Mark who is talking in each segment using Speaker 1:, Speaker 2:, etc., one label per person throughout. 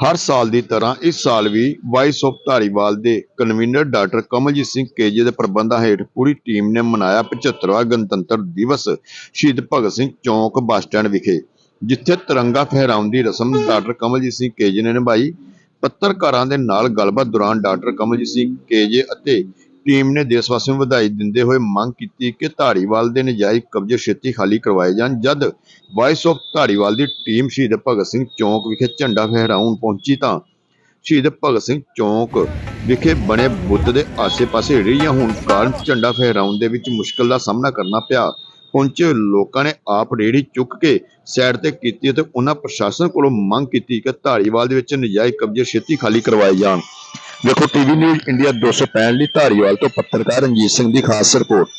Speaker 1: ਹਰ ਸਾਲ ਦੀ ਤਰ੍ਹਾਂ ਇਸ ਸਾਲ ਵੀ ਵਾਇਸ ਆਫ ਧਾਰੀਵਾਲ ਦੇ convener doctor Kamaljit Singh KJ ਦੇ ਪ੍ਰਬੰਧਾਂ ਹੇਠ ਪੂਰੀ ਟੀਮ ਨੇ ਮਨਾਇਆ 75ਵਾਂ ਗਣਤੰਤਰ ਦਿਵਸ ਸ਼ਹੀਦ ਭਗਤ ਸਿੰਘ ਚੌਂਕ ਬੱਸ ਸਟੈਂਡ ਵਿਖੇ, ਜਿੱਥੇ ਤਿਰੰਗਾ ਫਹਿਰਾਉਣ ਦੀ ਰਸਮ ਡਾਕਟਰ ਕਮਲਜੀਤ ਸਿੰਘ ਕੇਜੇ ਨੇ ਨਿਭਾਈ। ਪੱਤਰਕਾਰਾਂ ਦੇ ਨਾਲ ਗੱਲਬਾਤ ਦੌਰਾਨ ਡਾਕਟਰ ਕਮਲਜੀਤ ਸਿੰਘ ਕੇਜੇ ਅਤੇ ਟੀਮ ਨੇ ਦੇਸ਼ ਵਾਸੀਆਂ ਨੂੰ ਵਧਾਈ ਦਿੰਦੇ ਹੋਏ ਮੰਗ ਕੀਤੀ ਕਿ ਧਾਰੀਵਾਲ ਦੇ ਨਜਾਇਜ਼ ਕਬਜ਼ੇ ਛੇਤੀ ਖਾਲੀ ਕਰਵਾਏ ਜਾਣ, ਜਦ ਵਾਇਸ ਆਫ ਧਾਰੀਵਾਲ ਦੀ ਟੀਮ ਸ਼ਹੀਦ ਭਗਤ ਸਿੰਘ ਚੌਂਕ ਵਿਖੇ ਝੰਡਾ ਫਹਿਰਾਉਣ ਪਹੁੰਚੀ ਤਾਂ ਸ਼ਹੀਦ ਭਗਤ ਸਿੰਘ ਚੌਂਕ ਵਿਖੇ ਬਣੇ ਬੁੱਤ ਦੇ ਆਸੇ-ਪਾਸੇ ਰੇਹੜੀਆਂ ਹੋਣ ਕਾਰਨ ਝੰਡਾ ਫਹਿਰਾਉਣ ਦੇ ਵਿੱਚ ਮੁਸ਼ਕਲ ਦਾ ਸਾਹਮਣਾ ਕਰਨਾ ਪਿਆ। ਪਹੁੰਚੇ ਲੋਕਾਂ ਨੇ ਆਪ ਰੇੜੀ ਚੁੱਕ ਕੇ ਸਾਈਡ ਤੇ ਕੀਤੀ ਅਤੇ ਉਹਨਾਂ ਪ੍ਰਸ਼ਾਸਨ ਕੋਲੋਂ ਮੰਗ ਕੀਤੀ ਕਿ ਧਾਰੀਵਾਲ ਦੇ ਵਿੱਚ ਨਜਾਇਜ਼ ਕਬਜ਼ੇ ਛੇਤੀ ਖਾਲੀ ਕਰਵਾਏ ਜਾਣ। ਵੇਖੋ ਟੀਵੀ ਨਿਊਜ਼ ਇੰਡੀਆ 265 ਲਈ ਧਾਰੀਵਾਲ ਤੋਂ ਪੱਤਰਕਾਰ ਰਣਜੀਤ ਸਿੰਘ ਦੀ ਖਾਸ ਰਿਪੋਰਟ।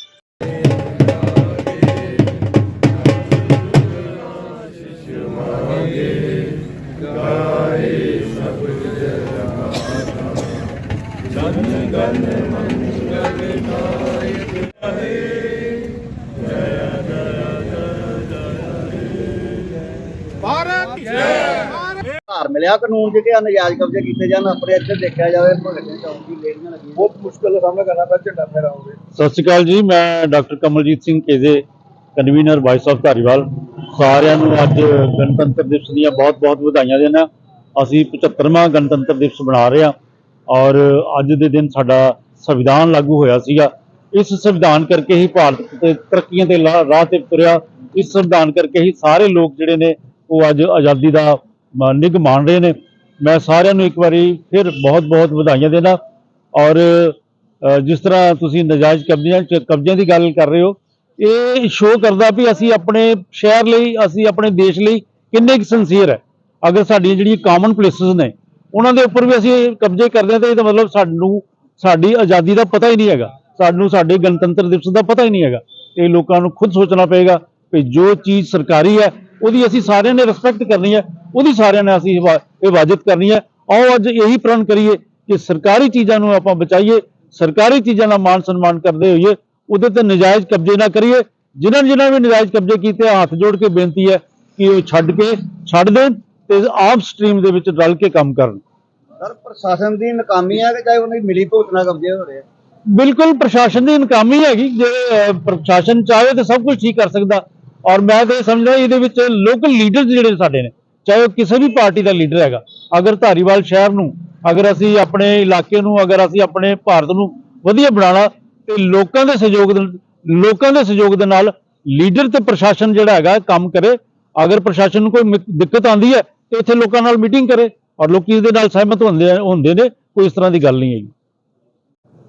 Speaker 2: ਭਾਰਤ ਜੈ।
Speaker 3: ਘਰ ਮਿਲਿਆ ਕਾਨੂੰਨ ਜਿਹੜੇ ਆ ਨਜਾਇਜ਼ ਕਬਜ਼ੇ ਕੀਤੇ ਜਾਣ ਆਪਣੇ ਇੱਥੇ ਦੇਖਿਆ ਜਾਵੇ ਭਗਤ ਸਿੰਘ ਚੌਂਕ ਦੀ ਲੇੜੀਆਂ ਲੱਗੀਆਂ
Speaker 2: ਬਹੁਤ ਮੁਸ਼ਕਲ ਦਾ ਸਾਹਮਣਾ ਕਰਨਾ ਪਿਆ ਝੰਡਾ ਫਹਿਰਾਉਂਦੇ
Speaker 4: ਸਤਿ ਸ਼੍ਰੀ ਅਕਾਲ ਜੀ ਮੈਂ doctor Kamaljit Singh KJ convener voice of Dhariwal. ਸਾਰਿਆਂ ਨੂੰ ਅੱਜ ਗਣਤੰਤਰ ਦਿਵਸ ਦੀਆਂ ਬਹੁਤ-ਬਹੁਤ ਵਧਾਈਆਂ ਦੇਣਾ। ਅਸੀਂ 75ਵਾਂ ਗਣਤੰਤਰ ਦਿਵਸ ਮਨਾ ਰਹੇ ਹਾਂ ਔਰ ਅੱਜ ਦੇ ਦਿਨ ਸਾਡਾ ਸੰਵਿਧਾਨ ਲਾਗੂ ਹੋਇਆ ਸੀਗਾ। ਇਸ ਸੰਵਿਧਾਨ ਕਰਕੇ ਹੀ ਭਾਰਤ ਤੇ ਤਰੱਕੀਆਂ ਦੇ ਰਾਹ ਤੇ ਤੁਰਿਆ। ਇਸ ਸੰਵਿਧਾਨ ਕਰਕੇ ਹੀ ਸਾਰੇ ਲੋਕ ਜਿਹੜੇ ਨੇ ਉਹ ਅੱਜ ਆਜ਼ਾਦੀ ਦਾ ਨਿੱਘ ਮਾਣ ਰਹੇ ਨੇ। ਮੈਂ ਸਾਰਿਆਂ ਨੂੰ ਇੱਕ ਵਾਰੀ ਫਿਰ ਬਹੁਤ-ਬਹੁਤ ਵਧਾਈਆਂ ਦੇਣਾ ਔਰ ਜਿਸ ਤਰ੍ਹਾਂ ਤੁਸੀਂ ਨਜਾਇਜ਼ ਕਬਜ਼ਿਆਂ ਚ, ਕਬਜ਼ਿਆਂ ਦੀ ਗੱਲ ਕਰ ਰਹੇ ਹੋ, ਇਹ ਸ਼ੋਅ ਕਰਦਾ ਵੀ ਅਸੀਂ ਆਪਣੇ ਸ਼ਹਿਰ ਲਈ, ਅਸੀਂ ਆਪਣੇ ਦੇਸ਼ ਲਈ ਕਿੰਨੇ ਕੁ ਸਿੰਸੀਅਰ ਹੈ। ਅਗਰ ਸਾਡੀਆਂ ਜਿਹੜੀਆਂ ਕਾਮਨ ਪਲੇਸਸ ਨੇ, ਉਹਨਾਂ ਦੇ ਉੱਪਰ ਵੀ ਅਸੀਂ ਕਬਜ਼ੇ ਕਰਦੇ ਹਾਂ, ਤਾਂ ਇਹਦਾ ਮਤਲਬ ਸਾਨੂੰ, ਸਾਡੀ ਆਜ਼ਾਦੀ ਦਾ ਪਤਾ ਹੀ ਨਹੀਂ ਹੈਗਾ। ਸਾਨੂੰ, ਸਾਡੇ ਗਣਤੰਤਰ ਦਿਵਸ ਦਾ ਪਤਾ ਹੀ ਨਹੀਂ ਹੈਗਾ। ਇਹ ਲੋਕਾਂ ਨੂੰ ਖੁਦ ਸੋਚਣਾ ਪਏਗਾ ਕਿ ਜੋ ਚੀਜ਼ ਸਰਕਾਰੀ ਹੈ ਉਹਦੀ ਅਸੀਂ ਸਾਰਿਆਂ ਨੇ ਰਿਸਪੈਕਟ ਕਰਨੀ ਹੈ ਉਹਦੀ ਸਾਰਿਆਂ ਨੇ ਅਸੀਂ ਹਿਫਾ- ਹਿਫਾਜ਼ਤ ਕਰਨੀ ਹੈ। ਆਓ ਅੱਜ ਇਹੀ ਪ੍ਰਣ ਕਰੀਏ ਕਿ ਸਰਕਾਰੀ ਚੀਜ਼ਾਂ ਨੂੰ ਆਪਾਂ ਬਚਾਈਏ ਸਰਕਾਰੀ ਚੀਜ਼ਾਂ ਦਾ ਮਾਣ ਸਨਮਾਨ ਕਰਦੇ ਹੋਈਏ ਉਹਦੇ ਤੇ ਨਜਾਇਜ਼ ਕਬਜ਼ੇ ਨਾ ਕਰੀਏ। ਜਿਨ੍ਹਾਂ ਜਿਨ੍ਹਾਂ ਵੀ ਨਜਾਇਜ਼ ਕਬਜ਼ੇ ਕੀਤੇ ਹੱਥ ਜੋੜ ਕੇ ਬੇਨਤੀ ਹੈ ਕਿ ਉਹ ਛੱਡ ਕੇ ਛੱਡ ਦੇਣ ਤੇ ਆਮ ਸਟ੍ਰੀਮ ਦੇ ਵਿੱਚ ਰਲ ਕੇ ਕੰਮ ਕਰਨ।
Speaker 3: ਸਰ ਪ੍ਰਸ਼ਾਸਨ ਦੀ ਨਾਕਾਮੀ ਹੈ ਕਿ ਚਾਹੇ ਉਹਦੀ ਮਿਲੀ ਭੁਗਤ ਨਾਲ ਕਬਜ਼ੇ ਹੋ ਰਹੇ ਆ
Speaker 4: ਬਿਲਕੁਲ ਪ੍ਰਸ਼ਾਸਨ ਦੀ ਨਾਕਾਮੀ ਹੈਗੀ। ਜੇ ਪ੍ਰਸ਼ਾਸਨ ਚਾਹੇ ਤਾਂ ਸਭ ਕੁਝ ਠੀਕ ਕਰ ਸਕਦਾ। ਔਰ ਮੈਂ ਤਾਂ ਇਹ ਸਮਝਦਾ ਇਹਦੇ ਵਿੱਚ ਲੋਕਲ ਲੀਡਰਸ ਜਿਹੜੇ ਸਾਡੇ ਨੇ, ਚਾਹੇ ਉਹ ਕਿਸੇ ਵੀ ਪਾਰਟੀ ਦਾ ਲੀਡਰ ਹੈਗਾ, ਅਗਰ ਧਾਰੀਵਾਲ ਸ਼ਹਿਰ ਨੂੰ, ਅਗਰ ਅਸੀਂ ਆਪਣੇ ਇਲਾਕੇ ਨੂੰ, ਅਗਰ ਅਸੀਂ ਆਪਣੇ ਭਾਰਤ ਨੂੰ ਵਧੀਆ ਬਣਾਉਣਾ, ਤੇ ਲੋਕਾਂ ਦੇ ਸਹਿਯੋਗ ਲੋਕਾਂ ਦੇ ਸਹਿਯੋਗ ਦੇ ਨਾਲ ਲੀਡਰ ਤੇ ਪ੍ਰਸ਼ਾਸਨ ਜਿਹੜਾ ਹੈਗਾ ਕੰਮ ਕਰੇ। ਅਗਰ ਪ੍ਰਸ਼ਾਸਨ ਨੂੰ ਕੋਈ ਦਿੱਕਤ ਆਉਂਦੀ ਹੈ, ਤੇ ਇੱਥੇ ਲੋਕਾਂ ਨਾਲ ਮੀਟਿੰਗ ਕਰੇ, ਔਰ ਲੋਕੀ ਇਹਦੇ ਨਾਲ ਸਹਿਮਤ ਹੁੰਦੇ ਹੁੰਦੇ ਨੇ, ਕੋਈ ਇਸ ਤਰ੍ਹਾਂ ਦੀ ਗੱਲ ਨਹੀਂ ਹੈਗੀ।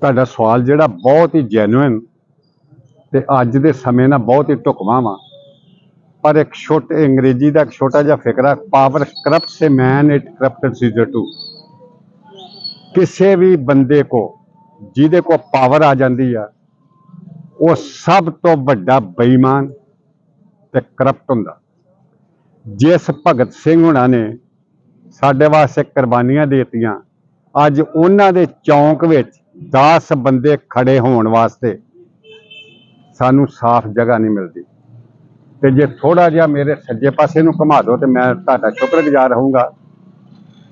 Speaker 5: ਤੁਹਾਡਾ ਸਵਾਲ ਜਿਹੜਾ ਬਹੁਤ ਹੀ ਜੈਨੂਇਨ ਤੇ ਅੱਜ ਦੇ ਸਮੇਂ ਨਾਲ ਬਹੁਤ ਹੀ ਢੁਕਵਾਂ ਵਾ। ਪਰ ਇੱਕ ਛੋਟੇ ਅੰਗਰੇਜ਼ੀ ਦਾ ਇੱਕ ਛੋਟਾ ਜਿਹਾ ਫਿਕਰਾ power corrupts a man it corrupted Caesar too ਕਿਸੇ ਵੀ ਬੰਦੇ ਕੋ, ਜਿਹਦੇ ਕੋ ਪਾਵਰ ਆ ਜਾਂਦੀ ਆ, ਉਹ ਸਭ ਤੋਂ ਵੱਡਾ ਬੇਈਮਾਨ ਤੇ ਕਰਪਟ ਹੁੰਦਾ। ਜਿਸ ਭਗਤ ਸਿੰਘ ਹੁਣਾਂ ਨੇ ਸਾਡੇ ਵਾਸਤੇ ਕੁਰਬਾਨੀਆਂ ਦਿੱਤੀਆਂ, ਅੱਜ ਉਹਨਾਂ ਦੇ ਚੌਂਕ ਵਿੱਚ 10 ਬੰਦੇ ਖੜੇ ਹੋਣ ਵਾਸਤੇ ਸਾਨੂੰ ਸਾਫ਼ ਜਗ੍ਹਾ ਨਹੀਂ ਮਿਲਦੀ। ਤੇ ਜੇ ਥੋੜਾ ਜਿਹਾ ਮੇਰੇ ਸੱਜੇ ਪਾਸੇ ਨੂੰ ਘੁਮਾ ਦਿਓ ਤੇ ਮੈਂ ਤੁਹਾਡਾ ਸ਼ੁਕਰਗੁਜ਼ਾਰ ਰਹੂੰਗਾ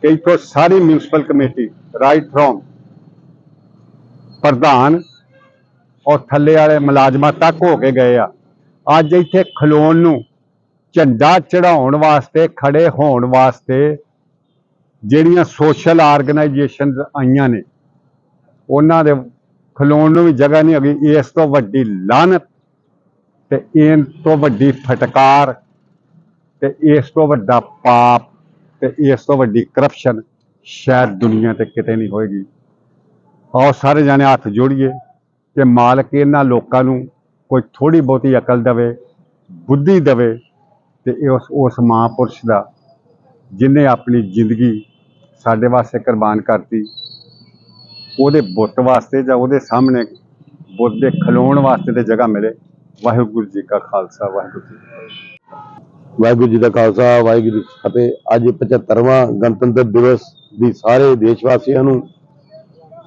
Speaker 5: ਕਿ ਇੱਥੋਂ ਸਾਰੀ ਮਿਊਨਿਸਪਲ ਕਮੇਟੀ ਰਾਈਟ ਫਰੋਮ ਪ੍ਰਧਾਨ ਔਰ ਥੱਲੇ ਵਾਲੇ ਮੁਲਾਜ਼ਮਾਂ ਤੱਕ ਹੋ ਕੇ ਗਏ ਆ। ਅੱਜ ਇੱਥੇ ਖਲੋਣ ਨੂੰ ਝੰਡਾ ਚੜਾਉਣ ਵਾਸਤੇ, ਖੜੇ ਹੋਣ ਵਾਸਤੇ ਜਿਹੜੀਆਂ ਸੋਸ਼ਲ ਆਰਗੇਨਾਈਜੇਸ਼ਨਸ ਆਈਆਂ ਨੇ, ਉਹਨਾਂ ਦੇ ਖਲੋਣ ਨੂੰ ਵੀ ਜਗ੍ਹਾ ਨਹੀਂ ਹੈਗੀ। ਇਸ ਤੋਂ ਵੱਡੀ ਲਾਨਤ ਤੇ ਇਹ ਤੋਂ ਵੱਡੀ ਫਟਕਾਰ, ਤੇ ਇਸ ਤੋਂ ਵੱਡਾ ਪਾਪ, ਤੇ ਇਸ ਤੋਂ ਵੱਡੀ ਕਰਪਸ਼ਨ ਸ਼ਾਇਦ ਦੁਨੀਆ ਤੇ ਕਿਤੇ ਨਹੀਂ ਹੋਏਗੀ। ਆਓ ਸਾਰੇ ਜਾਣੇ ਹੱਥ ਜੋੜੀਏ ਕਿ ਮਾਲਕ ਇਹਨਾਂ ਲੋਕਾਂ ਨੂੰ ਕੋਈ ਥੋੜੀ ਬਹੁਤੀ ਅਕਲ ਦੇਵੇ, ਬੁੱਧੀ ਦੇਵੇ ਤੇ ਉਸ ਉਸ ਮਹਾਂਪੁਰਸ਼ ਦਾ, ਜਿਨੇ ਆਪਣੀ ਜ਼ਿੰਦਗੀ ਸਾਡੇ ਵਾਸਤੇ ਕੁਰਬਾਨ ਕਰਤੀ, ਉਹਦੇ ਬੁੱਤ ਵਾਸਤੇ ਜਾਂ ਉਹਦੇ ਸਾਹਮਣੇ ਬੁੱਤ ਦੇ ਖਲੋਣ ਵਾਸਤੇ ਤੇ ਜਗ੍ਹਾ ਮਿਲੇ। ਵਾਹਿਗੁਰੂ ਜੀ ਕਾ ਖਾਲਸਾ, ਵਾਹਿਗੁਰੂ ਜੀ ਕੀ ਫਤਿਹ।
Speaker 1: ਵਾਹਿਗੁਰੂ ਜੀ ਦਾ ਖਾਲਸਾ, ਵਾਹਿਗੁਰੂ ਜੀ ਕੀ ਫਤਿਹ। ਅੱਜ 75ਵਾਂ ਗਣਤੰਤਰ ਦਿਵਸ ਦੀ ਸਾਰੇ ਦੇਸ਼ ਵਾਸੀਆਂ ਨੂੰ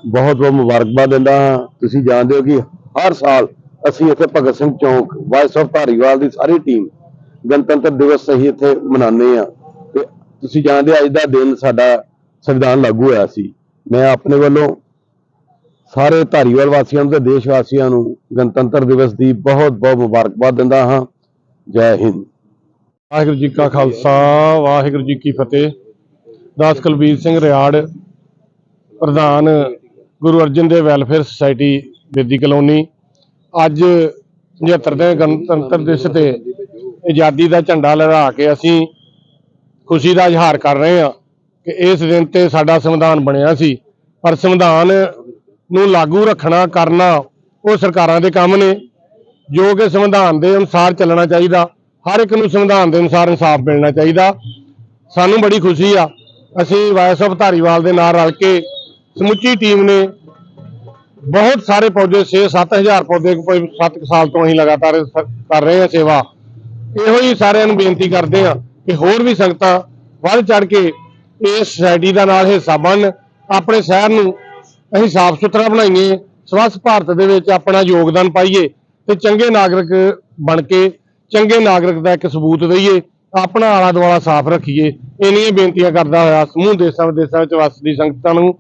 Speaker 1: ਬਹੁਤ ਬਹੁਤ ਮੁਬਾਰਕਬਾਦ ਦਿੰਦਾ ਹਾਂ। ਤੁਸੀਂ ਜਾਣਦੇ ਹੋ ਕਿ ਹਰ ਸਾਲ ਅਸੀਂ ਇੱਥੇ ਭਗਤ ਸਿੰਘ ਚੌਂਕ ਵਾਇਸ ਆਫ ਧਾਰੀਵਾਲ ਦੀ ਸਾਰੀ ਟੀਮ ਗਣਤੰਤਰ ਦਿਵਸ ਅਸੀਂ ਇੱਥੇ ਮਨਾਉਂਦੇ ਆ ਤੇ
Speaker 6: ਤੁਸੀਂ ਜਾਣਦੇ ਹੋ ਅੱਜ ਦਾ ਦਿਨ ਸਾਡਾ ਸੰਵਿਧਾਨ ਲਾਗੂ ਹੋਇਆ ਸੀ। ਮੈਂ ਆਪਣੇ ਵੱਲੋਂ ਸਾਰੇ ਧਾਰੀਵਾਲ ਵਾਸੀਆਂ ਨੂੰ ਤੇ ਦੇਸ਼ ਵਾਸੀਆਂ ਨੂੰ ਗਣਤੰਤਰ ਦਿਵਸ ਦੀ ਬਹੁਤ ਬਹੁਤ ਮੁਬਾਰਕਬਾਦ ਦਿੰਦਾ ਹਾਂ। ਜੈ ਹਿੰਦ।
Speaker 7: ਵਾਹਿਗੁਰੂ ਜੀ ਕਾ ਖਾਲਸਾ, ਵਾਹਿਗੁਰੂ ਜੀ ਕੀ ਫਤਿਹ। ਦਾਸ ਕੁਲਬੀਰ ਸਿੰਘ ਰਿਆੜ, ਪ੍ਰਧਾਨ Guru Arjan Dev welfare society, Bedi colony. ਅੱਜ 75ਵੇਂ ਗਣਤੰਤਰ ਦਿਵਸ ਤੇ ਆਜ਼ਾਦੀ ਦਾ ਝੰਡਾ ਲਹਿਰਾ ਕੇ ਅਸੀਂ ਖੁਸ਼ੀ ਦਾ ਇਜ਼ਹਾਰ ਕਰ ਰਹੇ ਹਾਂ ਕਿ ਇਸ ਦਿਨ ਤੇ ਸਾਡਾ ਸੰਵਿਧਾਨ ਬਣਿਆ ਸੀ। ਪਰ ਸੰਵਿਧਾਨ ਨੂੰ ਲਾਗੂ ਰੱਖਣਾ, ਕਰਨਾ, ਉਹ ਸਰਕਾਰਾਂ ਦੇ ਕੰਮ ਨੇ। ਜੋ ਕਿ ਸੰਵਿਧਾਨ ਦੇ ਅਨੁਸਾਰ ਚੱਲਣਾ ਚਾਹੀਦਾ, ਹਰ ਇੱਕ ਨੂੰ ਸੰਵਿਧਾਨ ਦੇ ਅਨੁਸਾਰ ਇਨਸਾਫ ਮਿਲਣਾ ਚਾਹੀਦਾ। ਸਾਨੂੰ ਬੜੀ ਖੁਸ਼ੀ ਆ, ਅਸੀਂ ਵਾਇਸ ਧਾਰੀਵਾਲ ਦੇ ਨਾਲ ਰਲ ਕੇ ਸਮੁੱਚੀ ਟੀਮ ਨੇ ਬਹੁਤ ਸਾਰੇ ਪੌਦੇ 6-7000 ਪੌਦੇ, ਕੋਈ 7 ਸਾਲ ਤੋਂ ਅਸੀਂ ਲਗਾਤਾਰ ਕਰ ਰਹੇ ਹਾਂ ਸੇਵਾ। ਇਹੋ ਹੀ ਸਾਰਿਆਂ ਨੂੰ ਬੇਨਤੀ ਕਰਦੇ ਹਾਂ ਕਿ ਹੋਰ ਵੀ ਸੰਗਤਾਂ ਵੱਧ ਚੜ ਕੇ ਇਸ ਸੋਸਾਇਟੀ ਦਾ ਨਾਲ ਹਿੱਸਾ ਬਣਨ, ਆਪਣੇ ਸ਼ਹਿਰ ਨੂੰ ਅਸੀਂ ਸਾਫ਼ ਸੁਥਰਾ ਬਣਾਈਏ, ਸਵੱਛ ਭਾਰਤ ਦੇ ਵਿੱਚ ਆਪਣਾ ਯੋਗਦਾਨ ਪਾਈਏ ਤੇ ਚੰਗੇ ਨਾਗਰਿਕ ਬਣ ਕੇ, ਚੰਗੇ ਨਾਗਰਿਕ ਦਾ ਇੱਕ ਸਬੂਤ ਦਈਏ, ਆਪਣਾ ਆਲਾ ਦੁਆਲਾ ਸਾਫ਼ ਰੱਖੀਏ। ਇੰਨੀਆਂ ਬੇਨਤੀਆਂ ਕਰਦਾ ਹੋਇਆ ਸਮੂਹ ਦੇਸ਼ਾਂ ਵਿਦੇਸ਼ਾਂ ਵਿੱਚ ਵਸਦੀ ਸੰਗਤਾਂ ਨੂੰ,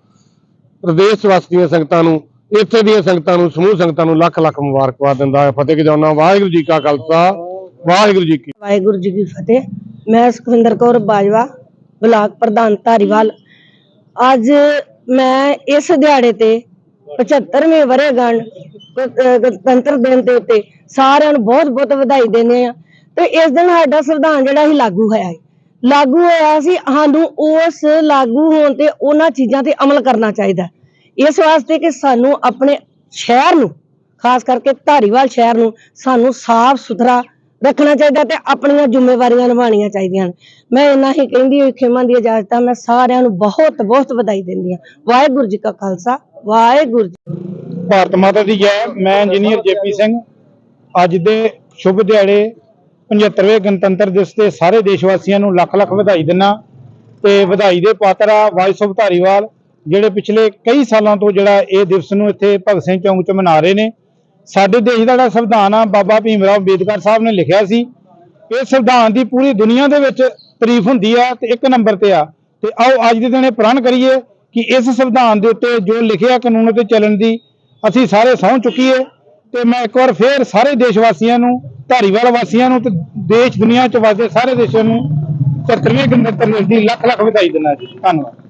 Speaker 7: ਪ੍ਰਦੇਸ਼ ਵਸਦੀਆਂ ਸੰਗਤਾਂ ਨੂੰ, ਇੱਥੇ ਦੀਆਂ ਸੰਗਤਾਂ ਨੂੰ, ਸਮੂਹ ਸੰਗਤਾਂ ਨੂੰ ਲੱਖ ਲੱਖ ਮੁਬਾਰਕਬਾਦ ਦਿੰਦਾ ਹੈ ਫਤਿਹ ਗਜਾਉਣਾ। ਵਾਹਿਗੁਰੂ ਜੀ ਕਾ ਖਾਲਸਾ, ਵਾਹਿਗੁਰੂ ਜੀ ਕੀ
Speaker 8: ਵਾਹਿਗੁਰੂ ਜੀ ਕੀ ਫਤਿਹ। ਮੈਂ ਸੁਖਵਿੰਦਰ ਕੌਰ ਬਾਜਵਾ, ਬਲਾਕ ਪ੍ਰਧਾਨ ਧਾਰੀਵਾਲ। ਅੱਜ ਮੈਂ ਇਸ ਦਿਹਾੜੇ ਤੇ 75ਵੇਂ ਵਰ੍ਹੇਗੰਢ ਗਣਤੰਤਰ ਦਿਨ ਦੇ ਉੱਤੇ ਸਾਰਿਆਂ ਨੂੰ ਬਹੁਤ ਬਹੁਤ ਵਧਾਈ ਦਿੰਦੇ ਆ ਤੇ ਇਸ ਦਿਨ ਸਾਡਾ ਸੰਵਿਧਾਨ ਜਿਹੜਾ ਸੀ ਲਾਗੂ ਹੋਇਆ ਹੈ। ਲਾਗੂ ਹੋਇਆ ਸੀ, ਸਾਨੂੰ ਉਸ ਲਾਗੂ ਹੋਣ ਤੇ ਉਹਨਾਂ ਚੀਜ਼ਾਂ ਤੇ ਅਮਲ ਕਰਨਾ ਚਾਹੀਦਾ ਇਸ ਵਾਸਤੇ ਕਿ ਸਾਨੂੰ ਆਪਣੇ ਸ਼ਹਿਰ ਨੂੰ, ਖਾਸ ਕਰਕੇ ਧਾਰੀਵਾਲ ਸ਼ਹਿਰ ਨੂੰ ਸਾਨੂੰ ਸਾਫ਼ ਸੁਥਰਾ ਰੱਖਣਾ ਚਾਹੀਦਾ ਤੇ ਆਪਣੀਆਂ ਜ਼ਿੰਮੇਵਾਰੀਆਂ ਨਿਭਾਉਣੀਆਂ ਚਾਹੀਦੀਆਂ ਹਨ। ਮੈਂ ਇੰਨਾ ਹੀ ਕਹਿੰਦੀ ਹੋਈ ਖੇਮਾਂ ਦੀ ਇਜਾਜ਼ਤ ਮੈਂ ਸਾਰਿਆਂ ਨੂੰ ਬਹੁਤ ਬਹੁਤ ਵਧਾਈ ਦਿੰਦੀ ਹਾਂ। ਵਾਹਿਗੁਰੂ ਜੀ ਕਾ ਖਾਲਸਾ, ਵਾਹਿਗੁਰੂ ਜੀ
Speaker 7: ਭਾਰਤ ਮਾਤਾ ਦੀ ਜੈ। ਮੈਂ ਇੰਜੀਨੀਅਰ ਜੇਪੀ ਸਿੰਘ। ਅੱਜ ਦੇ ਸ਼ੁਭ ਦਿਹਾੜੇ 75ਵੇਂ ਗਣਤੰਤਰ ਦਿਵਸ ਤੇ ਸਾਰੇ ਦੇਸ਼ ਵਾਸੀਆਂ ਨੂੰ ਲੱਖ ਲੱਖ ਵਧਾਈ ਦਿੰਨਾ ਤੇ ਵਧਾਈ ਦੇ ਪਾਤਰ ਆ ਵਾਇਸ ਆਫ ਧਾਰੀਵਾਲ ਜਿਹੜੇ ਪਿਛਲੇ ਕਈ ਸਾਲਾਂ ਤੋਂ ਜਿਹੜਾ ਇਹ ਦਿਵਸ ਨੂੰ ਇੱਥੇ ਭਗਤ ਸਿੰਘ ਚੌਂਕ 'ਚ ਮਨਾ ਰਹੇ ਨੇ। ਸਾਡੇ ਦੇਸ਼ ਦਾ ਜਿਹੜਾ ਸੰਵਿਧਾਨ ਆ, ਬਾਬਾ ਭੀਮ ਰਾਓ ਅੰਬੇਦਕਰ ਸਾਹਿਬ ਨੇ ਲਿਖਿਆ ਸੀ, ਇਹ ਸੰਵਿਧਾਨ ਦੀ ਪੂਰੀ ਦੁਨੀਆ ਦੇ ਵਿੱਚ ਤਾਰੀਫ ਹੁੰਦੀ ਆ ਤੇ ਇੱਕ ਨੰਬਰ ਤੇ ਆ। ਤੇ ਆਓ ਅੱਜ ਦੇ ਦਿਨ ਇਹ ਪ੍ਰਣ ਕਰੀਏ ਕਿ ਇਸ ਸੰਵਿਧਾਨ ਦੇ ਉੱਤੇ ਜੋ ਲਿਖਿਆ ਕਾਨੂੰਨ ਤੇ ਚੱਲਣ ਦੀ ਅਸੀਂ ਸਾਰੇ ਸਹੁੰ ਚੁੱਕੀਏ ਤੇ ਮੈਂ ਇੱਕ ਵਾਰ ਫੇਰ ਸਾਰੇ ਦੇਸ਼ ਵਾਸੀਆਂ ਨੂੰ, ਧਾਰੀਵਾਲ ਵਾਸੀਆਂ ਨੂੰ ਤੇ ਦੇਸ਼ ਦੁਨੀਆ ਚ ਵਸਦੇ ਸਾਰੇ ਦੇਸ਼ਾਂ ਨੂੰ 77ਵੇਂ ਗਣਤੰਤਰ ਦਿਵਸ ਦੀ ਲੱਖ ਲੱਖ ਵਧਾਈ ਦਿੰਦਾ ਜੀ। ਧੰਨਵਾਦ।